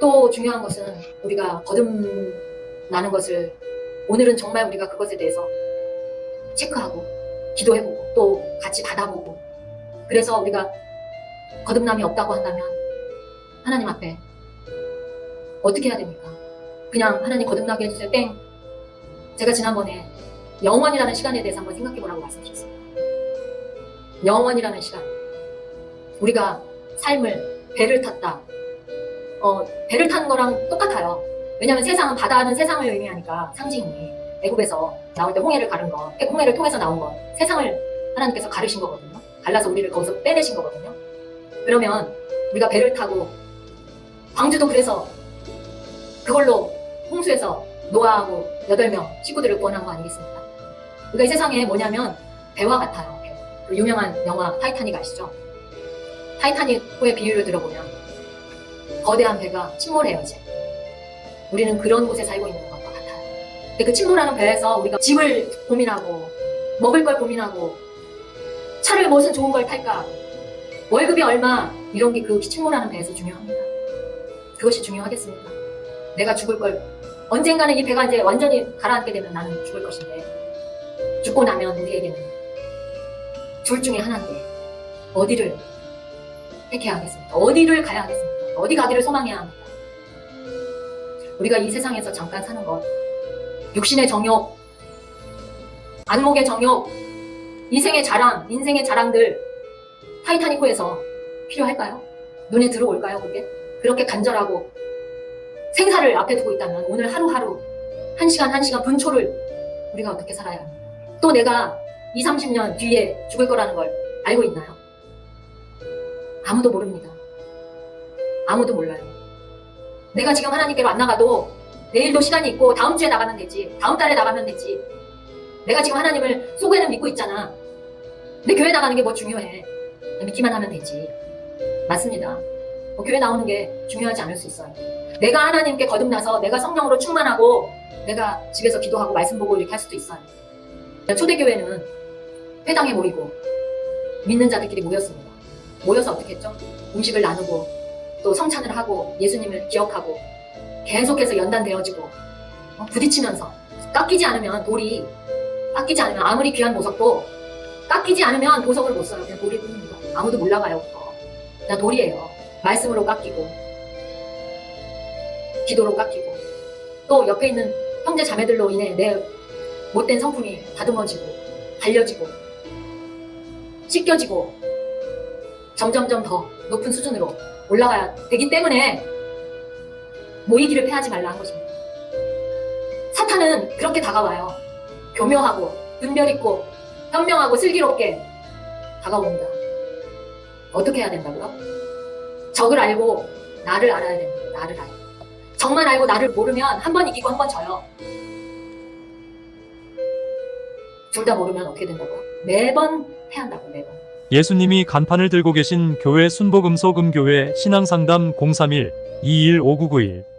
또 중요한 것은 우리가 거듭나는 것을 오늘은 정말 우리가 그것에 대해서 체크하고 기도해보고 또 같이 받아보고 그래서 우리가 거듭남이 없다고 한다면 하나님 앞에 어떻게 해야 됩니까? 그냥 하나님 거듭나게 해주세요. 땡. 제가 지난번에 영원이라는 시간에 대해서 한번 생각해 보라고 말씀드렸어요 영원이라는 시간. 우리가 삶을 배를 탔다 어, 배를 타는 거랑 똑같아요 왜냐하면 세상은 바다는 세상을 의미하니까 상징이 애굽에서 나올 때 홍해를 가른 거 홍해를 통해서 나온 거 세상을 하나님께서 가르신 거거든요 갈라서 우리를 거기서 빼내신 거거든요 그러면 우리가 배를 타고 광주도 그래서 그걸로 홍수에서 노아하고 8명 식구들을 구원한 거 아니겠습니까? 그러니까 이 세상에 뭐냐면 배와 같아요. 배. 그 유명한 영화 타이타닉 아시죠? 타이타닉의 비유를 들어보면 거대한 배가 침몰해요 이제. 우리는 그런 곳에 살고 있는 것과 같아요. 그 침몰하는 배에서 우리가 집을 고민하고 먹을 걸 고민하고 차를 무슨 좋은 걸 탈까 월급이 얼마 이런 게 그 침몰하는 배에서 중요합니다. 그것이 중요하겠습니까? 내가 죽을 걸 언젠가는 이 배가 이제 완전히 가라앉게 되면 나는 죽을 것인데 죽고 나면 우리에게는 둘 중에 하나인데 어디를 택해야 하겠습니까? 어디를 가야 하겠습니까? 어디 가기를 소망해야 합니까? 우리가 이 세상에서 잠깐 사는 것 육신의 정욕 안목의 정욕 이생의 자랑 인생의 자랑들 타이타니코에서 필요할까요? 눈에 들어올까요 그게? 그렇게 간절하고 생사를 앞에 두고 있다면 오늘 하루하루 한 시간 한 시간 분초를 우리가 어떻게 살아야 합니까? 또 내가 2, 30년 뒤에 죽을 거라는 걸 알고 있나요? 아무도 모릅니다. 아무도 몰라요. 내가 지금 하나님께로 안 나가도 내일도 시간이 있고 다음 주에 나가면 되지. 다음 달에 나가면 되지. 내가 지금 하나님을 속에는 믿고 있잖아. 근데 교회 나가는 게 뭐 중요해. 믿기만 하면 되지. 맞습니다. 뭐 교회 나오는 게 중요하지 않을 수 있어요. 내가 하나님께 거듭나서 내가 성령으로 충만하고 내가 집에서 기도하고 말씀 보고 이렇게 할 수도 있어요. 초대교회는 회당에 모이고 믿는 자들끼리 모였습니다. 모여서 어떻게 했죠? 음식을 나누고 또 성찬을 하고 예수님을 기억하고 계속해서 연단되어지고 어, 부딪히면서 깎이지 않으면 돌이 깎이지 않으면 아무리 귀한 보석도 깎이지 않으면 보석을 못 써요. 그냥 돌이 뿐입니다. 아무도 몰라가요 그거. 그냥 돌이에요. 말씀으로 깎이고 기도로 깎이고 또 옆에 있는 형제 자매들로 인해 내 못된 성품이 다듬어지고 달려지고 씻겨지고 점점점 더 높은 수준으로 올라가야 되기 때문에 모이기를 패하지 말라 한 것입니다. 사탄은 그렇게 다가와요. 교묘하고 분별 있고 현명하고 슬기롭게 다가옵니다. 어떻게 해야 된다고요? 적을 알고 나를 알아야 됩니다. 나를 알고. 적만 알고 나를 모르면 한 번 이기고 한 번 져요. 둘 다 모르면 어떻게 된다고요? 매번 패한다고 매번. 예수님이 간판을 들고 계신 교회 순복음소 금교회 신앙상담 031 215991